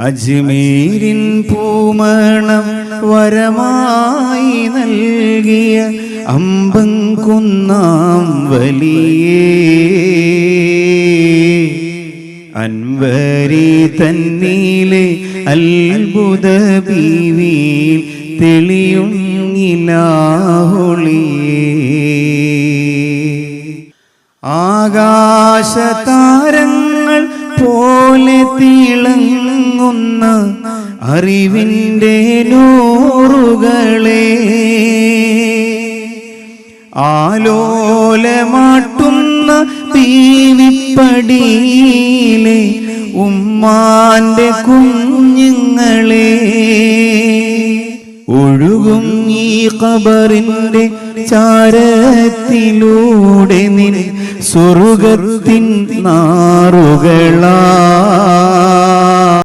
അജ്മീരിൻ പൂമണം വരമായി നൽകിയ അമ്പം കുന്നാം വലിയേ. അൻവരി തന്നീലെ അത്ഭുത ബീവിയിൽ തെളിയും ആകാശ താരങ്ങൾ പോലെ തിളങ്ങുന്ന അറിവിന്റെ നൂറുകളെ ആലോലമാട്ടുന്ന തീവിപ്പടിയിലെ ഉമ്മാന്റെ കുഞ്ഞുങ്ങളെ ഒഴുകും ഈ കബറിന്റെ ചാരത്തിലൂടെ നിൻ സ്വർഗത്തിൻ നാറുകളാ.